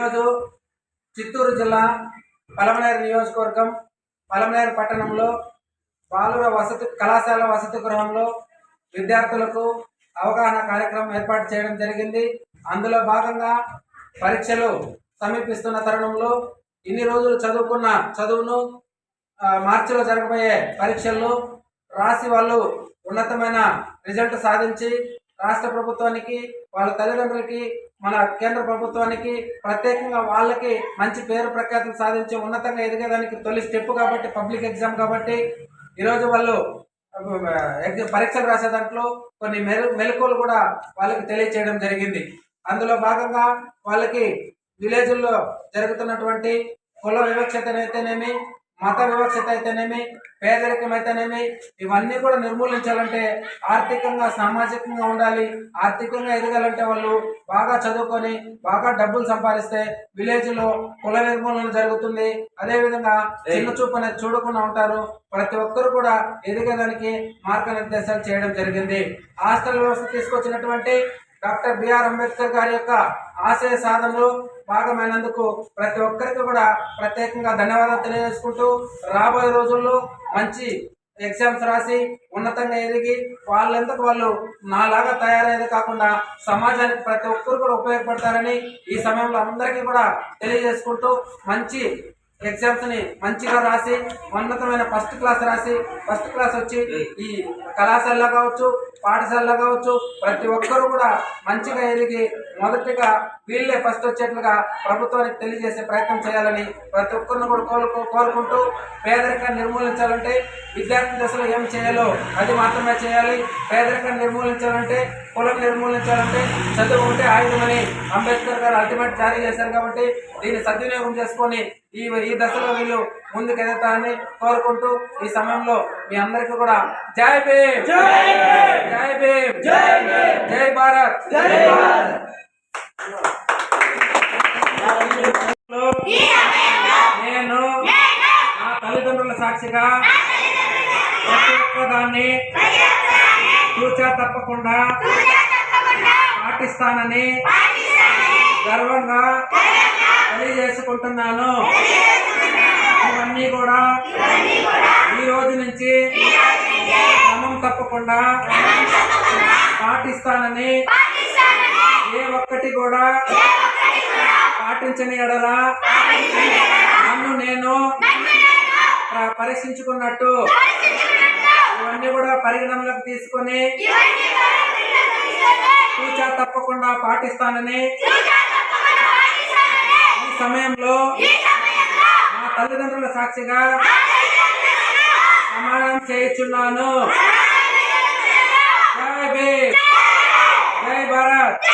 ఈరోజు చిత్తూరు జిల్లా పలమనేరు నియోజకవర్గం పలమనేరు పట్టణంలో బాలుర వసతి కళాశాల వసతి గృహంలో విద్యార్థులకు అవగాహన కార్యక్రమం ఏర్పాటు చేయడం జరిగింది. అందులో భాగంగా పరీక్షలు సమీపిస్తున్న తరుణంలో ఇన్ని రోజులు చదువుకున్న చదువును మార్చిలో జరగబోయే పరీక్షల్లో రాసి వాళ్ళు ఉన్నతమైన రిజల్ట్ సాధించి రాష్ట్ర ప్రభుత్వానికి వాళ్ళ తల్లిదండ్రులకి మన కేంద్ర ప్రభుత్వానికి ప్రత్యేకంగా వాళ్ళకి మంచి పేరు ప్రఖ్యాతులు సాధించి ఉన్నతంగా ఎదిగేదానికి తొలి స్టెప్ కాబట్టి పబ్లిక్ ఎగ్జామ్ కాబట్టి ఈరోజు వాళ్ళు ఎగ్జామ్ పరీక్షలు రాసే దాంట్లో కొన్ని మెలు మెలకువలు కూడా వాళ్ళకి తెలియచేయడం జరిగింది. అందులో భాగంగా వాళ్ళకి విలేజ్ల్లో జరుగుతున్నటువంటి కుల వివక్షతనైతేనేమి మత వివక్షత అయితేనేమి పేదరికం అయితేనేమి ఇవన్నీ కూడా నిర్మూలించాలంటే ఆర్థికంగా సామాజికంగా ఉండాలి. ఆర్థికంగా ఎదగాలంటే వాళ్ళు బాగా చదువుకొని బాగా డబ్బులు సంపాదిస్తే విలేజ్లో కుల నిర్మూలన జరుగుతుంది. అదేవిధంగా చిన్న చూపు అనేది చూడకుండా ఉంటారు. ప్రతి ఒక్కరు కూడా ఎదిగేదానికి మార్గనిర్దేశాలు చేయడం జరిగింది. హాస్టల్ వ్యవస్థ తీసుకొచ్చినటువంటి డాక్టర్ బిఆర్ అంబేద్కర్ గారి యొక్క ఆశయ సాధనలో భాగమైనందుకు ప్రతి ఒక్కరికి కూడా ప్రత్యేకంగా ధన్యవాదాలు తెలియజేసుకుంటూ రాబోయే రోజుల్లో మంచి ఎగ్జామ్స్ రాసి ఉన్నతంగా ఎదిగి వాళ్ళెందుకు వాళ్ళు నాలాగా తయారయ్యేది కాకుండా సమాజానికి ప్రతి ఒక్కరు కూడా ఉపయోగపడతారని ఈ సమయంలో అందరికీ కూడా తెలియజేసుకుంటూ మంచి ఎగ్జామ్స్ని మంచిగా రాసి ఉన్నతమైన ఫస్ట్ క్లాస్ రాసి ఫస్ట్ క్లాస్ వచ్చి ఈ కళాశాలలో కావచ్చు పాఠశాలలో కావచ్చు ప్రతి ఒక్కరూ కూడా మంచిగా ఎదిగి మొదటిగా వీళ్ళే ఫస్ట్ వచ్చేట్లుగా ప్రభుత్వానికి తెలియజేసే ప్రయత్నం చేయాలని ప్రతి ఒక్కరిని కూడా కోరుకు కోరుకుంటూ పేదరికాన్ని నిర్మూలించాలంటే విద్యార్థి దశలో ఏం చేయాలో అది మాత్రమే చేయాలి. పేదరికాన్ని నిర్మూలించాలంటే కులం నిర్మూలించాలంటే చదువు ఉంటే ఆయుధమని అంబేద్కర్ గారు అల్టిమేట్ జారీ చేశారు కాబట్టి దీన్ని సద్వినియోగం చేసుకొని ఈ ఈ దశలో వీళ్ళు ముందుకు ఎదుగుతారని కోరుకుంటూ ఈ సమయంలో మీ అందరికీ కూడా జై భీమ్! జై భీమ్! జై భారత్! జై భారత్! సాక్షిగా ప్రతి ఒక్కదాన్ని చూచా తప్పకుండా పాటిస్తానని గర్వంగా తెలియజేసుకుంటున్నాను. ఇవన్నీ కూడా ఈ రోజు నుంచి క్రమం తప్పకుండా పాటిస్తానని ఏ ఒక్కటి కూడా పాటించని ఎడల దర్శించుకున్నట్టు. ఇవన్నీ కూడా పరిగణనలోకి తీసుకొని సూచ తప్పకుండా పాటిస్తానని ఈ సమయంలో మా తల్లిదండ్రుల సాక్షిగా ప్రమాణం చేయించున్నాను. జై భీమ్. జై భారత్.